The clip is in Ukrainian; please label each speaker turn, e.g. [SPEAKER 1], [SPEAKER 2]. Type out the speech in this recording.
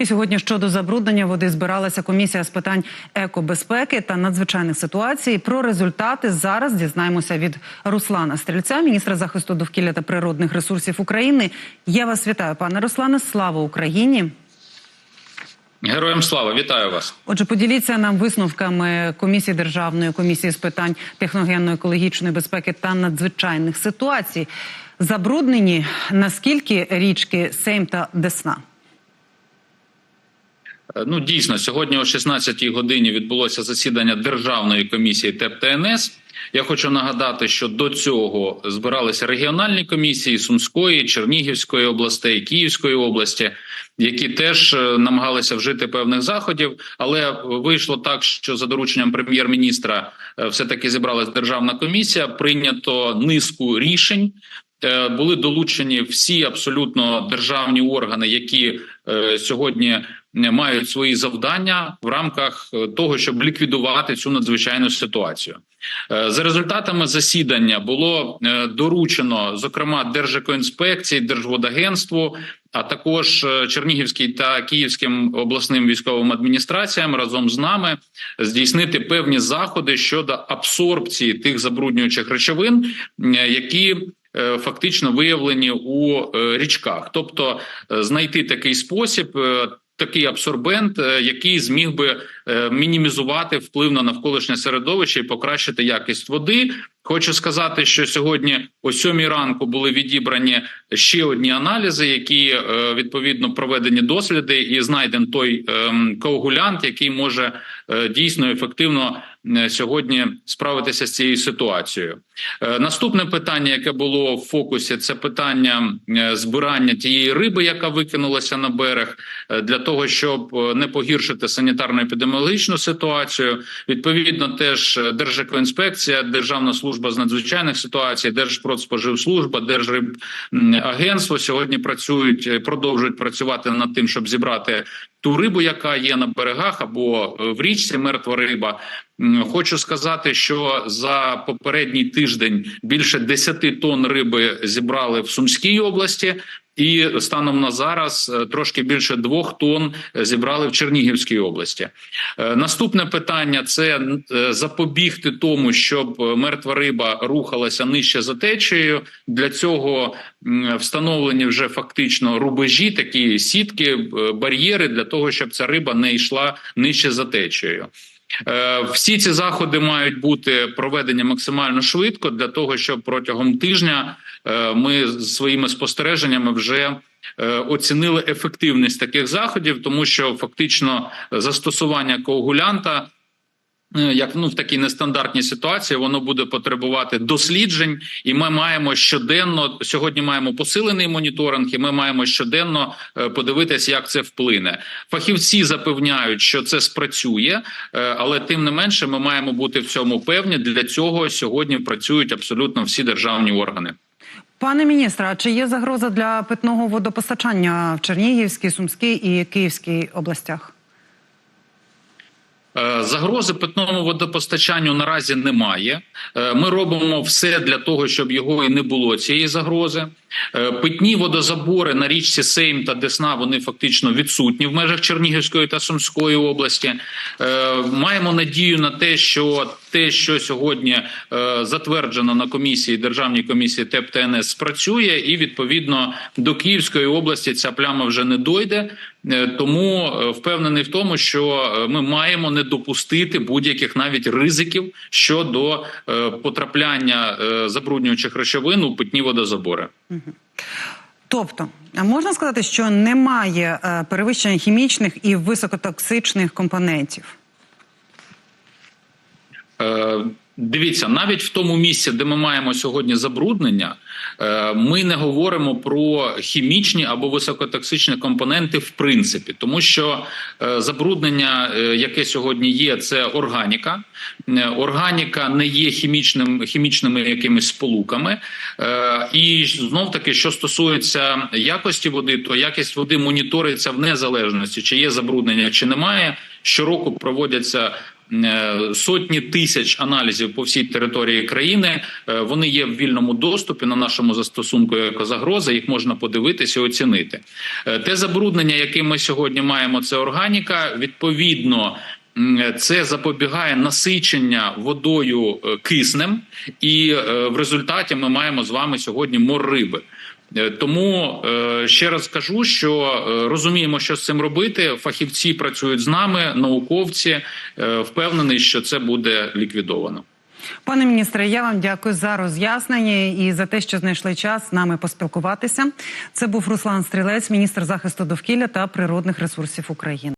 [SPEAKER 1] І сьогодні щодо забруднення води збиралася комісія з питань екобезпеки та надзвичайних ситуацій. Про результати зараз дізнаємося від Руслана Стрільця, міністра захисту довкілля та природних ресурсів України. Я вас вітаю, пане Руслане. Слава Україні!
[SPEAKER 2] Героям слава, вітаю вас.
[SPEAKER 1] Отже, поділіться нам висновками комісії державної комісії з питань техногенно-екологічної безпеки та надзвичайних ситуацій. Забруднені наскільки річки Сейм та Десна?
[SPEAKER 2] Е, Ну дійсно, сьогодні о 16-й годині відбулося засідання державної комісії ТЕП ТНС. Я хочу нагадати, що до цього збиралися регіональні комісії Сумської, Чернігівської областей, Київської області, які теж е, намагалися вжити певних заходів. Але вийшло так, що за дорученням прем'єр-міністра е, все таки зібралась державна комісія. Прийнято низку рішень. Були долучені всі абсолютно державні органи, які сьогодні мають свої завдання в рамках е, того, щоб ліквідувати цю надзвичайну ситуацію. Е, За результатами засідання було е, доручено зокрема Держекоінспекції, Держводагентству, а також Чернігівській та Київським обласним військовим адміністраціям разом з нами здійснити певні заходи щодо абсорбції тих забруднюючих речовин, які фактично виявлені у річках, тобто знайти такий спосіб. Такий абсорбент, е, який зміг би мінімізувати вплив на навколишнє середовище і покращити якість води. Хочу сказати, що сьогодні о сьомій ранку були відібрані ще одні аналізи, які е, відповідно проведені досліди, і знайден той ем, коагулянт, який може е, дійсно ефективно е, сьогодні справитися з цією ситуацією. Е, Наступне питання, яке було в фокусі, це питання е, збирання тієї риби, яка викинулася на берег, е, для того, щоб е, не погіршити санітарно-епідеміологічну ситуацію. Відповідно, теж е, Держекоінспекція, Державна служба з надзвичайних ситуацій, Держпродспоживслужба, Держрибагентство сьогодні працюють, е, продовжують працювати над тим, щоб зібрати ту рибу, яка є на берегах або е, в річці мертва риба. Хочу сказати, що за попередній тиждень більше 10 тонн риби зібрали в Сумській області. І станом на зараз е, трошки більше двох тонн зібрали в Чернігівській області. Е, Наступне питання це запобігти тому, щоб мертва риба рухалася нижче за течією. Для цього встановлені вже фактично рубежі, такі сітки, бар'єри для того, щоб ця риба не йшла нижче за течією. Е, Всі ці заходи мають бути проведені максимально швидко для того, щоб протягом тижня е, ми з своїми спостереженнями вже е, оцінили ефективність таких заходів, тому що фактично застосування коагулянта. Е, Як ну в такій нестандартній ситуації воно буде потребувати досліджень, і ми маємо щоденно сьогодні. Маємо посилений моніторинг, і ми маємо щоденно е, подивитися, як це вплине. Фахівці запевняють, що це спрацює, е, але тим не менше, ми маємо бути в цьому певні. Для цього сьогодні працюють абсолютно всі державні органи.
[SPEAKER 1] Пане міністре, а чи є загроза для питного водопостачання в Чернігівській, Сумській і Київській областях?
[SPEAKER 2] Е, Загрози питному водопостачанню наразі немає. Е, Ми робимо все для того, щоб його і не було цієї загрози. Е, Питні водозабори на річці Сейм та Десна вони фактично відсутні в межах Чернігівської та Сумської області. Е, Маємо надію на те, що те, що сьогодні е, затверджено на комісії державній комісії ТЕП ТНС, спрацює, і відповідно до Київської області ця пляма вже не дойде. Тому впевнений в тому, що ми маємо не допустити будь-яких навіть ризиків щодо потрапляння забруднюючих речовин у питні водозабори.
[SPEAKER 1] Тобто, можна сказати, що немає е, перевищення хімічних і високотоксичних компонентів?
[SPEAKER 2] Дивіться, навіть в тому місці, де ми маємо сьогодні забруднення, е, ми не говоримо про хімічні або високотоксичні компоненти в принципі, тому що е, забруднення, е, яке сьогодні є, це органіка. Органіка не є хімічним хімічними якимись сполуками. І знов таки, що стосується якості води, то якість води моніториться в незалежності, чи є забруднення, чи немає. Щороку проводяться сотні тисяч аналізів по всій території країни. Е, Вони є в вільному доступі на нашому застосунку екозагроза. Їх можна подивитися і оцінити. Е, Те забруднення, яке ми сьогодні маємо, це органіка. Відповідно. Це запобігає насичення водою е, киснем, і е, в результаті ми маємо з вами сьогодні мор риби. Е, Тому е, ще раз кажу, що е, розуміємо, що з цим робити. Фахівці працюють з нами, науковці впевнений, що це буде ліквідовано.
[SPEAKER 1] Пане міністре, я вам дякую за роз'яснення і за те, що знайшли час з нами поспілкуватися. Це був Руслан Стрілець, міністр захисту довкілля та природних ресурсів України.